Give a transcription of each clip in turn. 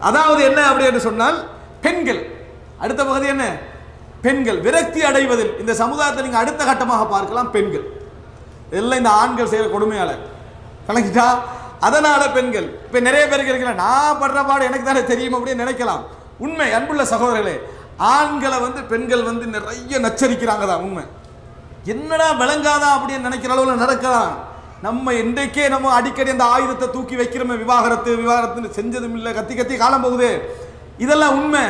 அதாவது என்ன அப்படி என்று சொன்னால் பெண்கள். அடுத்த பகுதி என்ன? பெண்கள். விரக்தி அடைவதில். இந்த சமுதாயத்தை நீங்கள் அடுத்த கட்டமாக பார்க்கலாம் பெண்கள். எல்லாம் இந்த ஆண்கள் செய்கிற கொடுமையால கணக்கிட்டா? அதனால பெண்கள். இப்போ நிறைய பேருக்கு இருக்கல நான் படுற பாடு எனக்கு தானே தெரியும் அப்படின்னு நினைக்கலாம். உண்மை அன்புள்ள சகோதரர்களே ஆண்களை வந்து பெண்கள் வந்து நிறைய நச்சரிக்கிறாங்க தான் உண்மை. என்னடா விளங்காதா அப்படின்னு நினைக்கிற அளவில் நடக்கலாம் நம்ம இன்றைக்கே நம்ம அடிக்கடி அந்த ஆயுதத்தை தூக்கி வைக்கிறோமே விவாகரத்து விவாகரத்துன்னு செஞ்சதும் இல்லை கத்தி கத்தி காலம் போகுது. இதெல்லாம் உண்மை.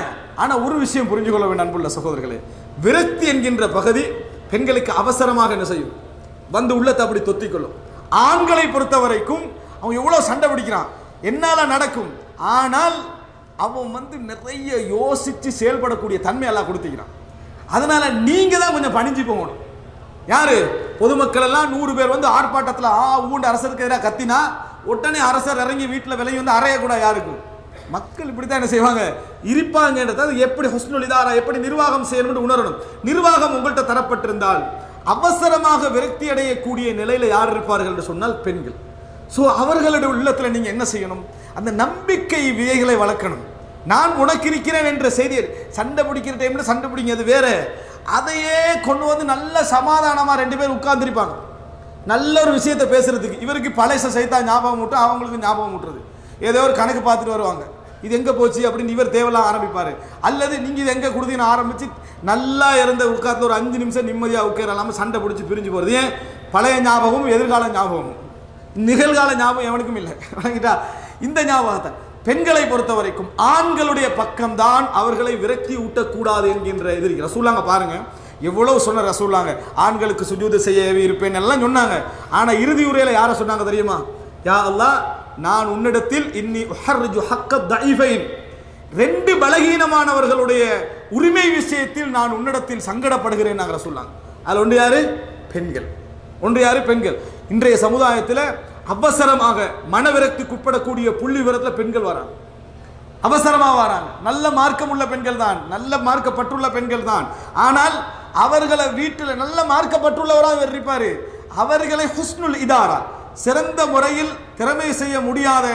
ஆனால் ஒரு விஷயம் புரிஞ்சு கொள்ள வேண்டும் அன்புள்ள சகோதரர்களே. விரக்தி என்கின்ற பகுதி பெண்களுக்கு அவசரமாக என்ன செய்யும்? வந்து உள்ளத்தை அப்படி தொத்திக்கொள்ளும். ஆண்களை பொறுத்த வரைக்கும் அவன் எவ்வளோ சண்டை பிடிக்கிறான்? என்னால் நடக்கும். ஆனால் அவன் வந்து நிறைய யோசித்து செயல்படக்கூடிய தன்மையெல்லாம் கொடுத்துக்கிறான். அதனால் நீங்கள் தான் கொஞ்சம் பணிஞ்சு போகணும். யாரு? பொதுமக்கள் எல்லாம் நூறு பேர் வந்து ஆர்ப்பாட்டத்தில் ஆ ஊண்டு அரசருக்கு எதிராக கத்தினா உடனே அரசர் இறங்கி வீட்டில் விலகி வந்து அறையக்கூடாது யாருக்கும் மக்கள் இப்படி தான் என்ன செய்வாங்க? இருப்பாங்கன்றது அது எப்படி ஹொஸ்னுல் இதாரா எப்படி நிர்வாகம் செய்யணும்னு உணரணும். நிர்வாகம் உங்கள்கிட்ட தரப்பட்டிருந்தால் அவசரமாக விரக்தி அடையக்கூடிய நிலையில் யார் இருப்பார்கள் என்று சொன்னால் பெண்கள். ஸோ அவர்களுடைய உள்ளத்தில் நீங்கள் என்ன செய்யணும்? அந்த நம்பிக்கை விதைகளை வளர்க்கணும். நான் உனக்கு இருக்கிறேன் என்ற செய்தியை சண்டை பிடிக்கிற டைமில் சண்டை பிடிங்க அது வேற. அதையே கொண்டு வந்து நல்ல சமாதானமாக ரெண்டு பேர் உட்கார்ந்துருப்பாங்க. நல்ல ஒரு விஷயத்தை பேசுறதுக்கு. இவருக்கு பழைய சைத்தா ஞாபகம் விட்டு அவங்களுக்கு ஞாபகம் விட்டுறது ஏதோ ஒரு கணக்கு பார்த்துட்டு வருவாங்க. இது எங்கே போச்சு அப்படின்னு இவர் தேவலாம் ஆரம்பிப்பாரு. அல்லது நீங்கள் இது எங்கே கொடுத்தீங்கன்னு ஆரம்பித்து நல்லா இருந்த உட்கார்ந்து ஒரு அஞ்சு நிமிஷம் நிம்மதியாக உட்கார இல்லாமல் சண்டை பிடிச்சி பிரிஞ்சு போகிறது ஏன்? பழைய ஞாபகமும் எதிர்கால ஞாபகமும். நிகழ்கால ஞாபகம் எவனுக்கும் இல்லை. வணங்கிட்டா இந்த ஞாபகத்தை. பெண்களை பொறுத்த வரைக்கும் ஆண்களுடைய பக்கம்தான் அவர்களை விரக்தி ஊட்டக்கூடாது என்கின்ற எதிரி. ரசூலாங்க பாருங்க. எவ்வளவு சொன்ன ரசூலாங்க ஆண்களுக்கு சுஜூது செய்யவே இருப்பேன் எல்லாம் சொன்னாங்க. ஆனா இறுதி உரையில யார சொன்னாங்க தெரியுமா? யா அல்லா நான் உன்னிடத்தில் இன்னி ரெண்டு பலகீனமானவர்களுடைய உரிமை விஷயத்தில் நான் உன்னிடத்தில் சங்கடப்படுகிறேன் நாங்கள் சொல்லாங்க அதில் ஒன்று யாரு? பெண்கள். ஒன்று யாரு? பெண்கள். இன்றைய சமுதாயத்தில் அவசரமாக மனவிரக்திக்கு உட்படக்கூடிய புள்ளி விவரத்தில் பெண்கள் வராங்க. அவசரமாக வராங்க. நல்ல மார்க்கம் உள்ள பெண்கள் தான் நல்ல மார்க்கப்பட்டுள்ள பெண்கள் தான் ஆனால் அவர்களை வீட்டில் நல்ல மார்க்கப்பட்டுள்ளவராக இவர் இருப்பாரு அவர்களை ஹுஸ்னுல் இதாரா சிறந்த முறையில் திறமை செய்ய முடியாத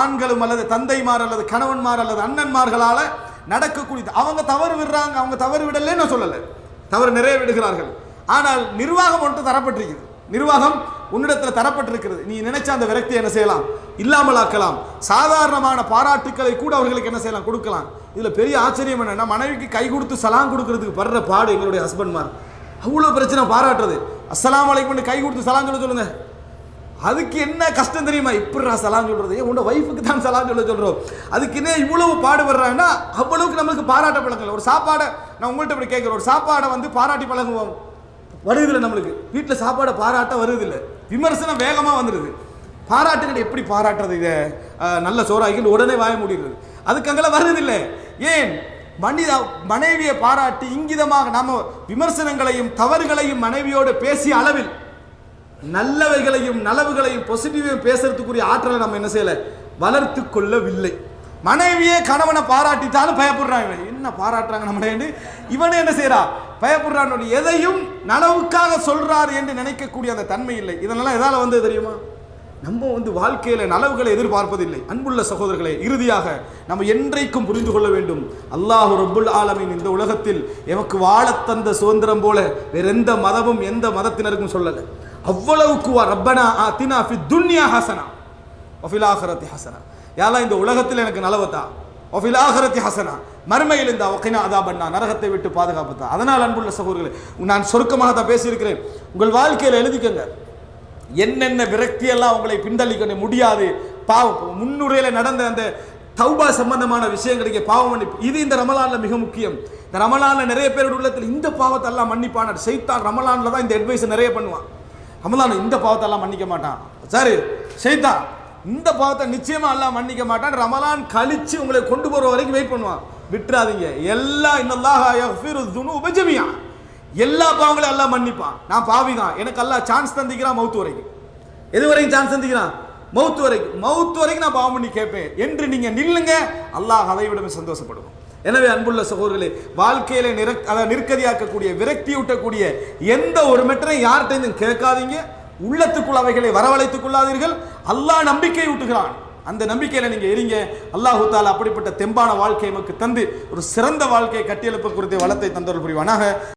ஆண்களும் அல்லது தந்தைமார் அல்லது கணவன்மார் அல்லது அண்ணன்மார்களால் நடக்கக்கூடியது அவங்க தவறு விடுறாங்க. அவங்க தவறு விடலன்னு நான் சொல்லலை. தவறு நிறைய விடுகிறார்கள். ஆனால் நிர்வாகம் ஒன்று தரப்பட்டிருக்குது நிர்வாகம் உன்னிடத்தில் தரப்பட்டிருக்கிறது. நீ நினைச்ச அந்த விரக்தியை என்ன செய்யலாம்? இல்லாமலாக்கலாம். சாதாரணமான பாராட்டுக்களை கூட அவர்களுக்கு என்ன செய்யலாம்? கொடுக்கலாம். இதில் பெரிய ஆச்சரியம் என்னன்னா மனைவிக்கு கை கொடுத்து சலாம் கொடுக்கறதுக்கு படுற பாடு எங்களுடைய ஹஸ்பண்ட்மார் அவ்வளோ பிரச்சனை பாராட்டுறது. அஸ்லாம் அலைக்கும் கை கொடுத்து சலாம் சொல்ல சொல்லுங்க. அதுக்கு என்ன கஷ்டம் தெரியுமா? இப்படிடா சலாம் சொல்கிறது ஏன் உன்னோட ஒய்ஃபுக்கு தான் சலாம் சொல்ல சொல்கிறோம் அதுக்கு என்ன இவ்வளவு பாடுபடுறாங்கன்னா அவ்வளவுக்கு நம்மளுக்கு பாராட்ட பழங்கல ஒரு சாப்பாடை நான் உங்கள்கிட்ட இப்படி கேட்குறேன். ஒரு சாப்பாடை வந்து பாராட்டி பழகுவோம். வருதில்லை நம்மளுக்கு. வீட்டில் சாப்பாடை பாராட்ட வருதில்லை விமர்சனம் வேகமாக வந்துடுது பாராட்டுகள் எப்படி பாராட்டுறது இதை? நல்ல சோறாக்கின்னு உடனே வாய முடிகிறது அதுக்கு அங்கெல்லாம் வருதில்லை ஏன்? மனித மனைவியை பாராட்டி இங்கிதமாக நாம் விமர்சனங்களையும் தவறுகளையும் மனைவியோடு பேசிய அளவில் நல்லவைகளையும் நலவுகளையும் பாசிட்டிவையும் பேசுறதுக்குரிய ஆற்றலை நம்ம என்ன செய்யலை? வளர்த்து கொள்ளவில்லை மனைவியே கணவனை பாராட்டித்தாலும் பயப்படுறான் இவன். என்ன பாராட்டுறாங்க நம்ம இவனே என்ன செய்யறா பயப்படுறான் எதையும் நனவுக்காக சொல்றாரு என்று நினைக்கக்கூடிய அந்த தன்மை இல்லை. இதனால எதால வந்து தெரியுமா? நம்ம வந்து வாழ்க்கையில நலவுகளை எதிர்பார்ப்பதில்லை. அன்புள்ள சகோதரர்களே இறுதியாக நம்ம என்றைக்கும் புரிந்து கொள்ள வேண்டும். அல்லாஹ் ரபுல் ஆலமின் இந்த உலகத்தில் எமக்கு வாழத் தந்த சுதந்திரம் போல வேற எந்த மதமும் எந்த மதத்தினருக்கும் சொல்லலை. அவ்வளவுக்கு ரப்பனா ஆத்தினா ஃபி துன்யா ஹசனா ஒஃபில் ஆஹரத்தி ஹசனா. யாரெல்லாம் இந்த உலகத்தில் எனக்கு நலவத்தா ஒஃபில் ஆகரத்தி ஹசனா. மறுமையில் இந்த ஒக்கினா அதா பண்ணா நரகத்தை விட்டு பாதுகாப்புத்தா அதனால் அன்புள்ள சகோதரர்களே நான் சொருக்கமாக தான் பேசியிருக்கிறேன். உங்கள் வாழ்க்கையில் எழுதிக்கங்க. என்னென்ன விரக்தியெல்லாம் உங்களை பின்தள்ளிக்க முடியாது. பாவம் முன்னுரையில் நடந்த அந்த தௌபா சம்பந்தமான விஷயங்களுக்கு பாவம் மன்னிப்பு. இது இந்த ரமலானில் மிக முக்கியம். இந்த ரமலானில் நிறைய பேரோட உள்ளத்தில் இந்த பாவத்தை எல்லாம் மன்னிப்பான செய்தான் ரமலானில் தான் இந்த அட்வைஸ் நிறைய பண்ணுவான். ரமலான் இந்த பாவத்தை எல்லாம் மன்னிக்க மாட்டான். சரி செய்தான் இந்த பாவத்தை நிச்சயமாக எல்லாம் மன்னிக்க மாட்டான். ரமலான் கழிச்சு உங்களை கொண்டு போகிற வரைக்கும் வெயிட் பண்ணுவான். விட்டுறாதீங்க. எல்லா இன்னல்லாஹ் உபஜமியா எல்லா பாவங்களையும் எல்லாம் மன்னிப்பான். நான் பாவி தான். எனக்கு எல்லாம் சான்ஸ் தந்திக்கிறான் மவுத்து வரைக்கும். எது வரைக்கும் சான்ஸ் தந்திக்கிறான் மவுத்து வரைக்கும். மவுத்து வரைக்கும் நான் பாவம் பண்ணி கேட்பேன். என்று நீங்கள் நில்லுங்க. அல்லாஹ் அதை விட சந்தோஷப்படுவோம் எனவே அன்புள்ள சகோதரர்களே வாழ்க்கையில நிற அதை நிற்கதியாக்கக்கூடிய விரக்தி ஊட்டக்கூடிய எந்த ஒரு மெட்டரையும் யார்கிட்டையும் கேட்காதீங்க. உள்ளத்துக்குள் அவைகளை வரவழைத்துக் கொள்ளாதீர்கள். அல்லாஹ் நம்பிக்கை ஊட்டுகிறான். அந்த நம்பிக்கையில நீங்க எரிங்க. அல்லாஹு தாலா அப்படிப்பட்ட தெம்பான வாழ்க்கையை நமக்கு தந்து ஒரு சிறந்த வாழ்க்கையை கட்டியெழுப்ப குறித்த வளத்தை தந்தவர் புரிவானாக.